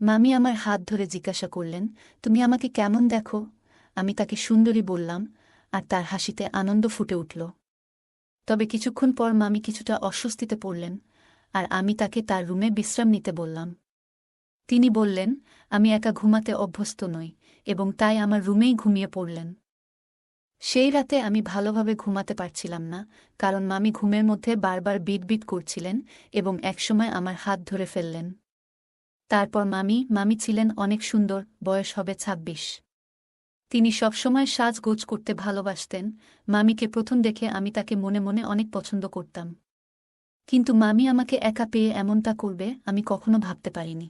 মামি আমার হাত ধরে জিজ্ঞাসা করলেন, তুমি আমাকে কেমন দেখো? আমি তাকে সুন্দরী বললাম, আর তার হাসিতে আনন্দ ফুটে উঠল। তবে কিছুক্ষণ পর মামি কিছুটা অস্বস্তিতে পড়লেন, আর আমি তাকে তার রুমে বিশ্রাম নিতে বললাম। তিনি বললেন, আমি একা ঘুমাতে অভ্যস্ত নই, এবং তাই আমার রুমেই ঘুমিয়ে পড়লেন। সেই রাতে আমি ভালোভাবে ঘুমাতে পারছিলাম না, কারণ মামি ঘুমের মধ্যে বারবার বিট বিট করছিলেন এবং একসময় আমার হাত ধরে ফেললেন। তারপর মামি মামি ছিলেন অনেক সুন্দর, বয়স হবে ছাব্বিশ। তিনি সবসময় সাজগোজ করতে ভালোবাসতেন, মামিকে প্রথম দেখে আমি তাকে মনে মনে অনেক পছন্দ করতাম। কিন্তু মামি আমাকে একা পেয়ে এমনটা করবে আমি কখনো ভাবতে পারিনি।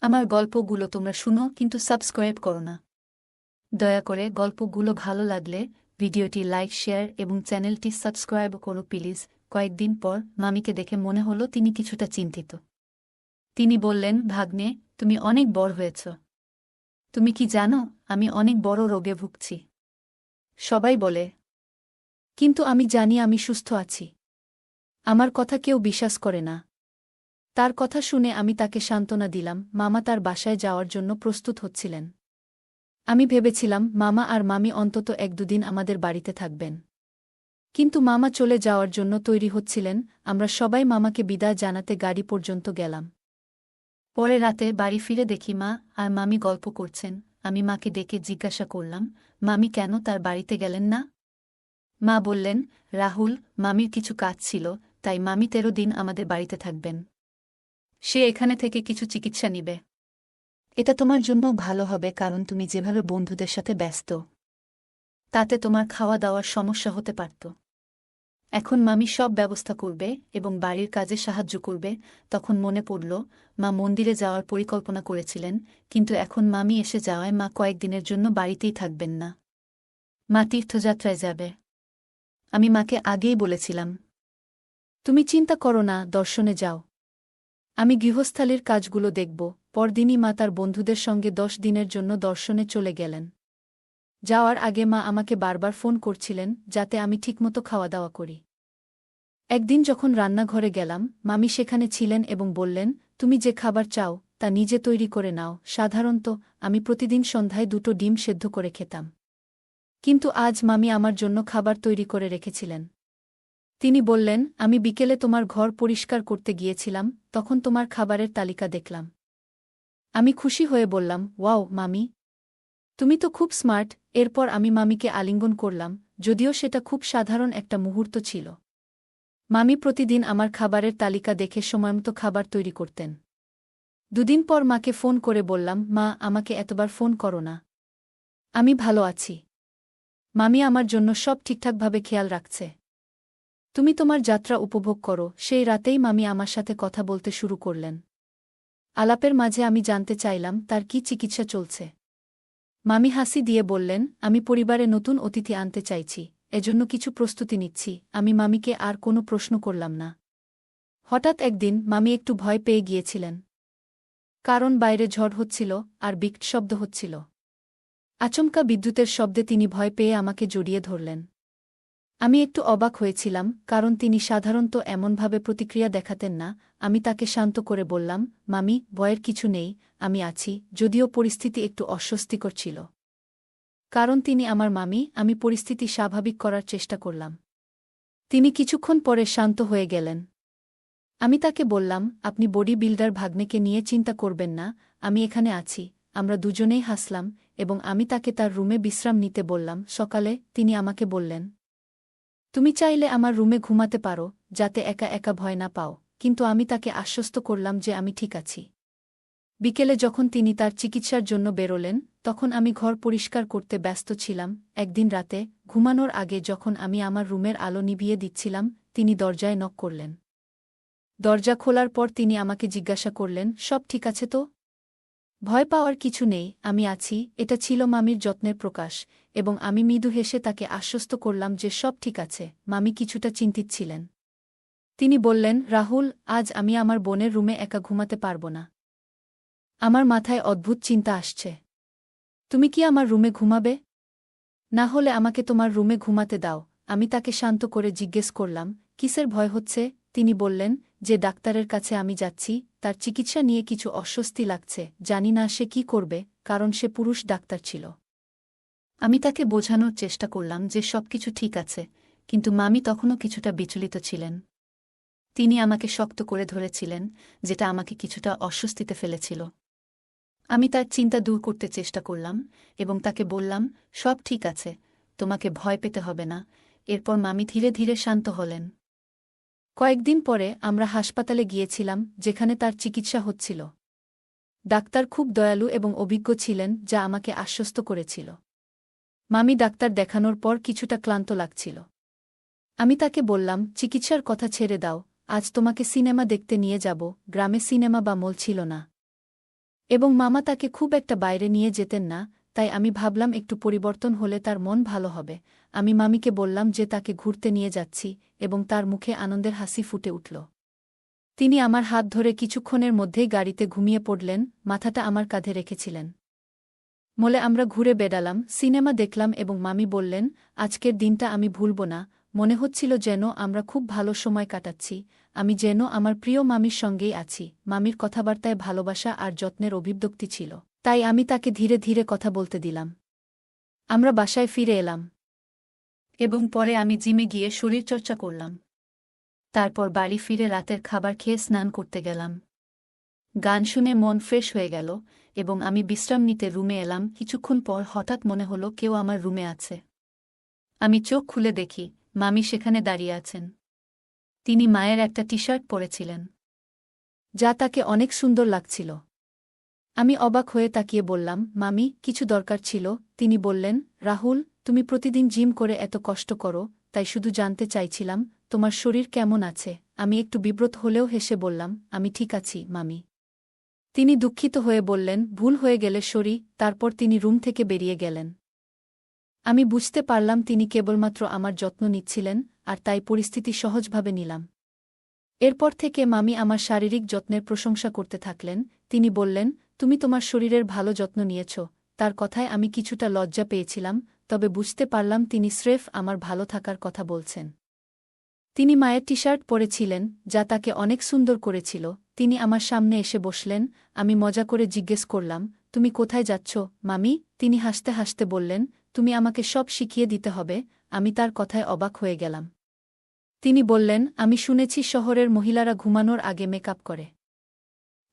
আমার গল্পগুলো তোমরা শুনো, কিন্তু সাবস্ক্রাইব করো না। দয়া করে গল্পগুলো ভালো লাগলে ভিডিওটি লাইক, শেয়ার এবং চ্যানেলটি সাবস্ক্রাইব করো প্লিজ। কয়েকদিন পর মামিকে দেখে মনে হলো তিনি কিছুটা চিন্তিত। তিনি বললেন, ভাগ্নে, তুমি অনেক বড় হয়েছ। তুমি কি জানো, আমি অনেক বড় রোগে ভুগছি। সবাই বলে, কিন্তু আমি জানি আমি সুস্থ আছি। আমার কথা কেউ বিশ্বাস করে না। তার কথা শুনে আমি তাকে সান্ত্বনা দিলাম, মামা তার বাসায় যাওয়ার জন্য প্রস্তুত হচ্ছিলেন। আমি ভেবেছিলাম, মামা আর মামি অন্তত এক দুদিন আমাদের বাড়িতে থাকবেন। কিন্তু মামা চলে যাওয়ার জন্য তৈরি হচ্ছিলেন, আমরা সবাই মামাকে বিদায় জানাতে গাড়ি পর্যন্ত গেলাম। পরে রাতে বাড়ি ফিরে দেখি মা আর মামি গল্প করছেন। আমি মাকে ডেকে জিজ্ঞাসা করলাম, মামি কেন তার বাড়িতে গেলেন না? মা বললেন, রাহুল, মামির কিছু কাজ ছিল, তাই মামি তেরো দিন আমাদের বাড়িতে থাকবেন। সে এখানে থেকে কিছু চিকিৎসা নিবে। এটা তোমার জন্য ভালো হবে কারণ তুমি যেভাবে বন্ধুদের সাথে ব্যস্ত, তাতে তোমার খাওয়া দাওয়ার সমস্যা হতে পারত। এখন মামি সব ব্যবস্থা করবে এবং বাড়ির কাজে সাহায্য করবে। তখন মনে পড়ল, মা মন্দিরে যাওয়ার পরিকল্পনা করেছিলেন, কিন্তু এখন মামি এসে যাওয়ায় মা কয়েকদিনের জন্য বাড়িতেই থাকবেন না। মা তীর্থযাত্রায় যাবে। আমি মাকে আগেই বলেছিলাম, তুমি চিন্তা করো না, দর্শনে যাও। আমি গৃহস্থালির কাজগুলো দেখব। পরদিনই মা তার বন্ধুদের সঙ্গে দশ দিনের জন্য দর্শনে চলে গেলেন। যাওয়ার আগে মা আমাকে বারবার ফোন করছিলেন যাতে আমি ঠিকমতো খাওয়া দাওয়া করি। একদিন যখন রান্নাঘরে গেলাম, মামি সেখানে ছিলেন এবং বললেন, তুমি যে খাবার চাও, তা নিজে তৈরি করে নাও। সাধারণত, আমি প্রতিদিন সন্ধ্যায় দুটো ডিম সেদ্ধ করে খেতাম। কিন্তু আজ মামি আমার জন্য খাবার তৈরি করে রেখেছিলেন। তিনি বললেন, আমি বিকেলে তোমার ঘর পরিষ্কার করতে গিয়েছিলাম, তখন তোমার খাবারের তালিকা দেখলাম। আমি খুশি হয়ে বললাম, ওয়াও, মামি তুমি তো খুব স্মার্ট, এরপর আমি মামিকে আলিঙ্গন করলাম, যদিও সেটা খুব সাধারণ একটা মুহূর্ত ছিল। মামি প্রতিদিন আমার খাবারের তালিকা দেখে সময়মতো খাবার তৈরি করতেন। দুদিন পর মাকে ফোন করে বললাম, মা, আমাকে এতবার ফোন করো না। আমি ভালো আছি। মামি আমার জন্য সব ঠিকঠাকভাবে খেয়াল রাখছে। তুমি তোমার যাত্রা উপভোগ করো। সেই রাতেই মামি আমার সাথে কথা বলতে শুরু করলেন। আলাপের মাঝে আমি জানতে চাইলাম, তার কি চিকিৎসা চলছে। মামি হাসি দিয়ে বললেন, আমি পরিবারে নতুন অতিথি আনতে চাইছি, এজন্য কিছু প্রস্তুতি নিচ্ছি, আমি মামিকে আর কোনো প্রশ্ন করলাম না। হঠাৎ একদিন মামি একটু ভয় পেয়ে গিয়েছিলেন। কারণ বাইরে ঝড় হচ্ছিল আর বিকট শব্দ হচ্ছিল। আচমকা বিদ্যুতের শব্দে তিনি ভয় পেয়ে আমাকে জড়িয়ে ধরলেন। আমি একটু অবাক হয়েছিলাম, কারণ তিনি সাধারণত এমনভাবে প্রতিক্রিয়া দেখাতেন না। আমি তাকে শান্ত করে বললাম, মামি ভয়ের কিছু নেই, আমি আছি, যদিও পরিস্থিতি একটু অস্বস্তিকর ছিল। কারণ তিনি আমার মামি, আমি পরিস্থিতি স্বাভাবিক করার চেষ্টা করলাম। তিনি কিছুক্ষণ পরে শান্ত হয়ে গেলেন। আমি তাকে বললাম, আপনি বডি বিল্ডার ভাগ্নেকে নিয়ে চিন্তা করবেন না, আমি এখানে আছি, আমরা দুজনেই হাসলাম, এবং আমি তাকে তার রুমে বিশ্রাম নিতে বললাম। সকালে তিনি আমাকে বললেন তুমি চাইলে আমার রুমে ঘুমাতে পারো, যাতে একা একা ভয় না পাও, কিন্তু আমি তাকে আশ্বস্ত করলাম যে আমি ঠিক আছি। বিকেলে যখন তিনি তার চিকিৎসার জন্য বেরোলেন, তখন আমি ঘর পরিষ্কার করতে ব্যস্ত ছিলাম। একদিন রাতে, ঘুমানোর আগে যখন আমি আমার রুমের আলো নিভিয়ে দিচ্ছিলাম, তিনি দরজায় নক করলেন। দরজা খোলার পর তিনি আমাকে জিজ্ঞাসা করলেন, সব ঠিক আছে তো? ভয় পাওয়ার কিছু নেই, আমি আছি, এটা ছিল মামির যত্নের প্রকাশ, এবং আমি মৃদু হেসে তাকে আশ্বস্ত করলাম যে সব ঠিক আছে, মামি কিছুটা চিন্তিত ছিলেন। তিনি বললেন, রাহুল, আজ আমি আমার বোনের রুমে একা ঘুমাতে পারব না। আমার মাথায় অদ্ভুত চিন্তা আসছে। তুমি কি আমার রুমে ঘুমাবে? না হলে আমাকে তোমার রুমে ঘুমাতে দাও। আমি তাকে শান্ত করে জিজ্ঞেস করলাম, কিসের ভয় হচ্ছে? তিনি বললেন যে ডাক্তারের কাছে আমি যাচ্ছি, তার চিকিৎসা নিয়ে কিছু অস্বস্তি লাগছে, জানি না সে কি করবে, কারণ সে পুরুষ ডাক্তার ছিল। আমি তাকে বোঝানোর চেষ্টা করলাম যে সবকিছু ঠিক আছে, কিন্তু মামি তখনও কিছুটা বিচলিত ছিলেন। তিনি আমাকে শক্ত করে ধরেছিলেন, যেটা আমাকে কিছুটা অস্বস্তিতে ফেলেছিল। আমি তার চিন্তা দূর করতে চেষ্টা করলাম, এবং তাকে বললাম, সব ঠিক আছে, তোমাকে ভয় পেতে হবে না। এরপর মামি ধীরে ধীরে শান্ত হলেন। কয়েকদিন পরে আমরা হাসপাতালে গিয়েছিলাম, যেখানে তার চিকিৎসা হচ্ছিল। ডাক্তার খুব দয়ালু এবং অভিজ্ঞ ছিলেন, যা আমাকে আশ্বস্ত করেছিল। মামি ডাক্তার দেখানোর পর কিছুটা ক্লান্ত লাগছিল। আমি তাকে বললাম, চিকিৎসার কথা ছেড়ে দাও, আজ তোমাকে সিনেমা দেখতে নিয়ে যাব, গ্রামে সিনেমা বা মল ছিল না। এবং মামা তাকে খুব একটা বাইরে নিয়ে যেতেন না তাই আমি ভাবলাম একটু পরিবর্তন হলে তার মন ভালো হবে। আমি মামিকে বললাম যে তাকে ঘুরতে নিয়ে যাচ্ছি এবং তার মুখে আনন্দের হাসি ফুটে উঠল। তিনি আমার হাত ধরে কিছুক্ষণের মধ্যেই গাড়িতে ঘুমিয়ে পড়লেন, মাথাটা আমার কাঁধে রেখেছিলেন। মলে আমরা ঘুরে বেড়ালাম, সিনেমা দেখলাম এবং মামি বললেন, আজকের দিনটা আমি ভুলব না। মনে হচ্ছিল যেন আমরা খুব ভালো সময় কাটাচ্ছি। আমি যেন আমার প্রিয় মামির সঙ্গেই আছি। মামির কথাবার্তায় ভালোবাসা আর যত্নের অভিব্যক্তি ছিল। তাই আমি তাকে ধীরে ধীরে কথা বলতে দিলাম। আমরা বাসায় ফিরে এলাম। এবং পরে আমি জিমে গিয়ে শরীরচর্চা করলাম। তারপর বাড়ি ফিরে রাতের খাবার খেয়ে স্নান করতে গেলাম। গান শুনে মন ফ্রেশ হয়ে গেল এবং আমি বিশ্রাম নিতে রুমে এলাম। কিছুক্ষণ পর হঠাৎ মনে হলো কেউ আমার রুমে আছে। আমি চোখ খুলে দেখি, মামি সেখানে দাঁড়িয়ে আছেন। তিনি মায়ের একটা টি শার্ট পরেছিলেন। যা তাকে অনেক সুন্দর লাগছিল। আমি অবাক হয়ে তাকিয়ে বললাম, মামি, কিছু দরকার ছিল। তিনি বললেন, রাহুল, তুমি প্রতিদিন জিম করে এত কষ্ট করো, তাই শুধু জানতে চাইছিলাম, তোমার শরীর কেমন আছে? আমি একটু বিব্রত হলেও হেসে বললাম, আমি ঠিক আছি, মামি। তিনি দুঃখিত হয়ে বললেন, ভুল হয়ে গেলে সরি। তারপর তিনি রুম থেকে বেরিয়ে গেলেন। আমি বুঝতে পারলাম তিনি কেবলমাত্র আমার যত্ন নিচ্ছিলেন, আর তাই পরিস্থিতি সহজভাবে নিলাম। এরপর থেকে মামি আমার শারীরিক যত্নের প্রশংসা করতে থাকলেন তিনি বললেন, তুমি তোমার শরীরের ভালো যত্ন নিয়েছ। তার কথায় আমি কিছুটা লজ্জা পেয়েছিলাম, তবে বুঝতে পারলাম তিনি স্রেফ আমার ভালো থাকার কথা বলছেন। তিনি মায়ের টি শার্ট পরেছিলেন, যা তাকে অনেক সুন্দর করেছিল। তিনি আমার সামনে এসে বসলেন, আমি মজা করে জিজ্ঞেস করলাম, তুমি কোথায় যাচ্ছ? মামি, তিনি হাসতে হাসতে বললেন, তুমি আমাকে সব শিখিয়ে দিতে হবে, আমি তার কথায় অবাক হয়ে গেলাম। তিনি বললেন, আমি শুনেছি শহরের মহিলারা ঘুমানোর আগে মেকআপ করে।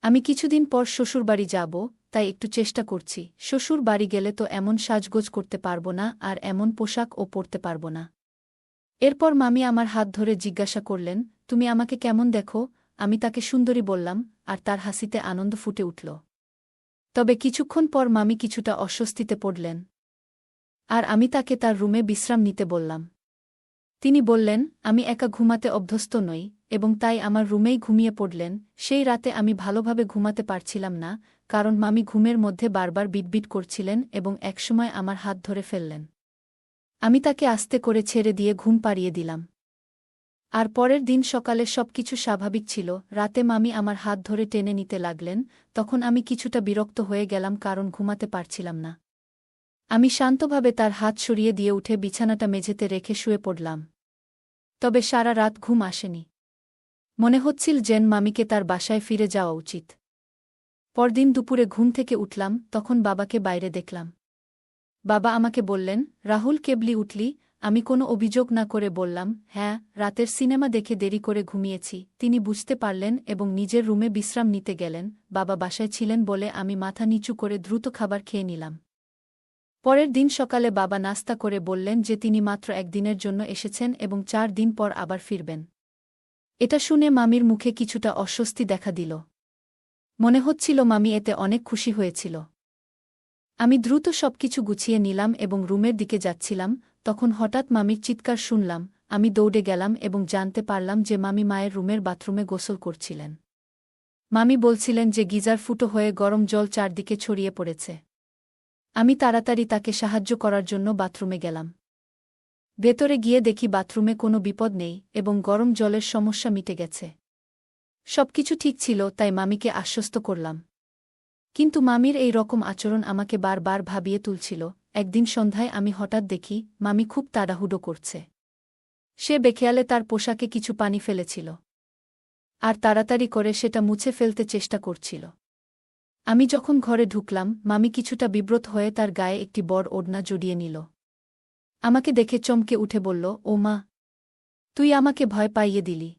আমি কিছুদিন পর শ্বশুরবাড়ি যাব, তাই একটু চেষ্টা করছি। শ্বশুর বাড়ি গেলে তো এমন সাজগোজ করতে পারব না আর এমন পোশাক ও পরতে পারব না। এরপর মামি আমার হাত ধরে জিজ্ঞাসা করলেন, তুমি আমাকে কেমন দেখো? আমি তাকে সুন্দরী বললাম, আর তার হাসিতে আনন্দ ফুটে উঠল। তবে কিছুক্ষণ পর মামি কিছুটা অস্বস্তিতে পড়লেন। আর আমি তাকে তার রুমে বিশ্রাম নিতে বললাম। তিনি বললেন, আমি একা ঘুমাতে অভ্যস্ত নই এবং তাই আমার রুমেই ঘুমিয়ে পড়লেন, সেই রাতে আমি ভালোভাবে ঘুমাতে পারছিলাম না, কারণ মামি ঘুমের মধ্যে বারবার বিটবিট করছিলেন এবং একসময় আমার হাত ধরে ফেললেন। আমি তাকে আস্তে করে ছেড়ে দিয়ে ঘুম পাড়িয়ে দিলাম। আর পরের দিন সকালে সবকিছু স্বাভাবিক ছিল, রাতে মামি আমার হাত ধরে টেনে নিতে লাগলেন, তখন আমি কিছুটা বিরক্ত হয়ে গেলাম কারণ ঘুমাতে পারছিলাম না। আমি শান্তভাবে তার হাত সরিয়ে দিয়ে উঠে বিছানাটা মেঝেতে রেখে শুয়ে পড়লাম। তবে সারা রাত ঘুম আসেনি। মনে হচ্ছিল জেন মামিকে তার বাসায় ফিরে যাওয়া উচিত। পরদিন দুপুরে ঘুম থেকে উঠলাম, তখন বাবাকে বাইরে দেখলাম। বাবা আমাকে বললেন, রাহুল, কেবলি উঠলি? আমি কোনো অভিযোগ না করে বললাম হ্যাঁ রাতের সিনেমা দেখে দেরি করে ঘুমিয়েছি। তিনি বুঝতে পারলেন এবং নিজের রুমে বিশ্রাম নিতে গেলেন, বাবা বাসায় ছিলেন বলে আমি মাথা নিচু করে দ্রুত খাবার খেয়ে নিলাম। পরের দিন সকালে বাবা নাস্তা করে বললেন যে তিনি মাত্র একদিনের জন্য এসেছেন এবং চার দিন পর আবার ফিরবেন। এটা শুনে মামির মুখে কিছুটা অস্বস্তি দেখা দিল। মনে হচ্ছিল মামি এতে অনেক খুশি হয়েছিল। আমি দ্রুত সবকিছু গুছিয়ে নিলাম এবং রুমের দিকে যাচ্ছিলাম, তখন হঠাৎ মামির চিৎকার শুনলাম, আমি দৌড়ে গেলাম এবং জানতে পারলাম যে মামি মায়ের রুমের বাথরুমে গোসল করছিলেন। মামি বলছিলেন যে গিজার ফুটো হয়ে গরম জল চারদিকে ছড়িয়ে পড়েছে। আমি তাড়াতাড়ি তাকে সাহায্য করার জন্য বাথরুমে গেলাম। ভেতরে গিয়ে দেখি বাথরুমে কোনো বিপদ নেই এবং গরম জলের সমস্যা মিটে গেছে। সবকিছু ঠিক ছিল, তাই মামিকে আশ্বস্ত করলাম। কিন্তু মামির এই রকম আচরণ আমাকে বারবার ভাবিয়ে তুলছিল। একদিন সন্ধ্যায় আমি হঠাৎ দেখি, মামি খুব তাড়াহুডো করছে। সে বেখেয়ালে তার পোশাকে কিছু পানি ফেলেছিল। আর তাড়াতাড়ি করে সেটা মুছে ফেলতে চেষ্টা করছিল। আমি যখন ঘরে ঢুকলাম, মামি কিছুটা বিব্রত হয়ে তার গায়ে একটি বড় ওড়না জড়িয়ে নিল। আমাকে দেখে চমকে উঠে বলল, ও মা, তুই আমাকে ভয় পাইয়ে দিলি।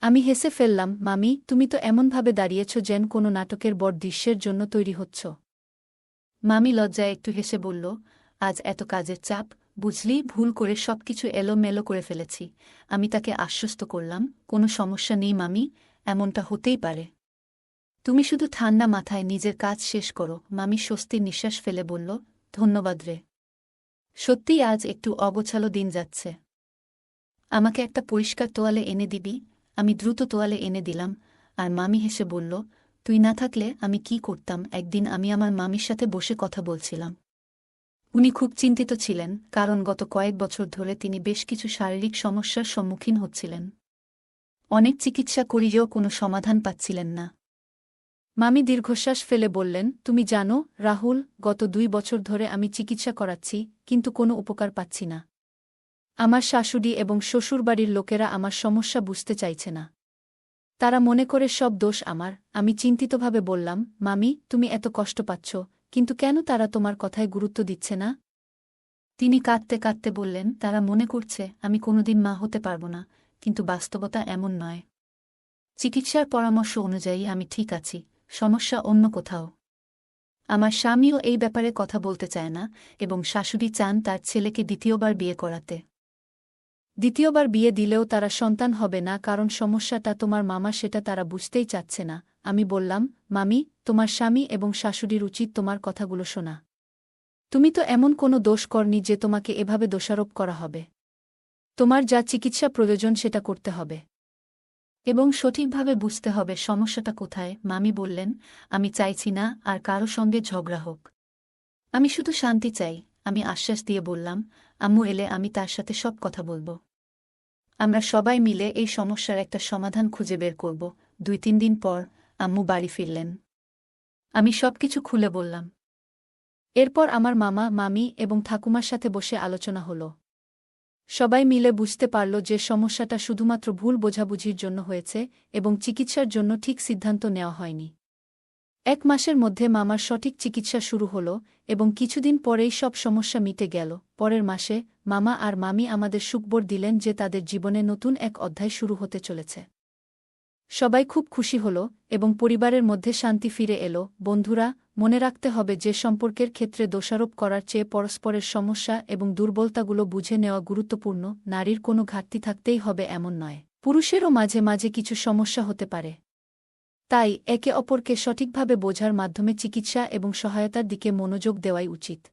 আমি হেসে ফেললাম, মামি, তুমি তো এমনভাবে দাঁড়িয়েছ যেন কোনো নাটকের বড় দৃশ্যের জন্য তৈরি হচ্ছ। মামি লজ্জায় একটু হেসে বলল, আজ এত কাজের চাপ, বুঝলি, ভুল করে সবকিছু এলোমেলো করে ফেলেছি। আমি তাকে আশ্বস্ত করলাম, কোনো সমস্যা নেই, মামি, এমনটা হতেই পারে। তুমি শুধু ঠান্ডা মাথায় নিজের কাজ শেষ করো। মামি স্বস্তির নিঃশ্বাস ফেলে বলল, ধন্যবাদ রে। সত্যিই আজ একটু অগোছালো দিন যাচ্ছে। আমাকে একটা পরিষ্কার তোয়ালে এনে দিবি, আমি দ্রুত তোয়ালে এনে দিলাম, আর মামি হেসে বলল, তুই না থাকলে আমি কি করতাম? একদিন আমি আমার মামির সাথে বসে কথা বলছিলাম। উনি খুব চিন্তিত ছিলেন, কারণ গত কয়েক বছর ধরে তিনি বেশ কিছু শারীরিক সমস্যার সম্মুখীন হচ্ছিলেন। অনেক চিকিৎসা করিয়েও কোনো সমাধান পাচ্ছিলেন না। মামি দীর্ঘশ্বাস ফেলে বললেন, তুমি জানো, রাহুল, গত দুই বছর ধরে আমি চিকিৎসা করাচ্ছি, কিন্তু কোনো উপকার পাচ্ছি না। আমার শাশুড়ি এবং শ্বশুরবাড়ির লোকেরা আমার সমস্যা বুঝতে চাইছে না। তারা মনে করে সব দোষ আমার। আমি চিন্তিতভাবে বললাম, মামি, তুমি এত কষ্ট পাচ্ছ, কিন্তু কেন তারা তোমার কথায় গুরুত্ব দিচ্ছে না? তিনি কাঁদতে কাঁদতে বললেন, তারা মনে করছে, আমি কোনোদিন মা হতে পারব না, কিন্তু বাস্তবতা এমন নয়। চিকিৎসার পরামর্শ অনুযায়ী আমি ঠিক আছি সমস্যা অন্য কোথাও। আমার স্বামীও এই ব্যাপারে কথা বলতে চায় না এবং শাশুড়ি চান তার ছেলেকে দ্বিতীয়বার বিয়ে করাতে। দ্বিতীয়বার বিয়ে দিলেও তারা সন্তান হবে না কারণ সমস্যাটা তোমার মামা সেটা তারা বুঝতেই চাচ্ছে না। আমি বললাম, মামি, তোমার স্বামী এবং শাশুড়ির উচিত তোমার কথাগুলো শোনা। তুমি তো এমন কোনো দোষ করনি যে তোমাকে এভাবে দোষারোপ করা হবে। তোমার যা চিকিৎসা প্রয়োজন সেটা করতে হবে। এবং সঠিকভাবে বুঝতে হবে সমস্যাটা কোথায়। মামি বললেন, আমি চাইছি না, আর কারও সঙ্গে ঝগড়া হোক। আমি শুধু শান্তি চাই। আমি আশ্বাস দিয়ে বললাম, আম্মু এলে আমি তার সাথে সব কথা বলব। আমরা সবাই মিলে এই সমস্যার একটা সমাধান খুঁজে বের করব। দুই তিন দিন পর আম্মু বাড়ি ফিরলেন। আমি সবকিছু খুলে বললাম। এরপর আমার মামা, মামি এবং ঠাকুমার সাথে বসে আলোচনা হল। সবাই মিলে বুঝতে পারল যে সমস্যাটা শুধুমাত্র ভুল বোঝাবুঝির জন্য হয়েছে এবং চিকিৎসার জন্য ঠিক সিদ্ধান্ত নেওয়া হয়নি। এক মাসের মধ্যে মামার সঠিক চিকিৎসা শুরু হল এবং কিছুদিন পরেই সব সমস্যা মিটে গেল। পরের মাসে মামা আর মামি আমাদের সুখবর দিলেন যে তাদের জীবনে নতুন এক অধ্যায় শুরু হতে চলেছে। সবাই খুব খুশি হল এবং পরিবারের মধ্যে শান্তি ফিরে এলো। বন্ধুরা মনে রাখতে হবে যে সম্পর্কের ক্ষেত্রে দোষারোপ করার চেয়ে পরস্পরের সমস্যা এবং দুর্বলতাগুলো বুঝে নেওয়া গুরুত্বপূর্ণ, নারীর কোনো ঘাটতি থাকতেই হবে এমন নয়। পুরুষেরও মাঝে মাঝে কিছু সমস্যা হতে পারে। তাই একে অপরকে সঠিকভাবে বোঝার মাধ্যমে চিকিৎসা এবং সহায়তার দিকে মনোযোগ দেওয়াই উচিত।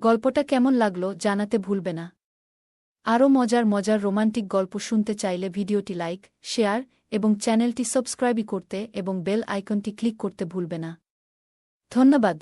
গল্পটা কেমন লাগল জানাতে ভুলবে না। আরও মজার মজার রোমান্টিক গল্প শুনতে চাইলে ভিডিওটি লাইক, শেয়ার এবং চ্যানেলটি সাবস্ক্রাইবই করতে এবং বেল আইকনটি ক্লিক করতে ভুলবে না। ধন্যবাদ।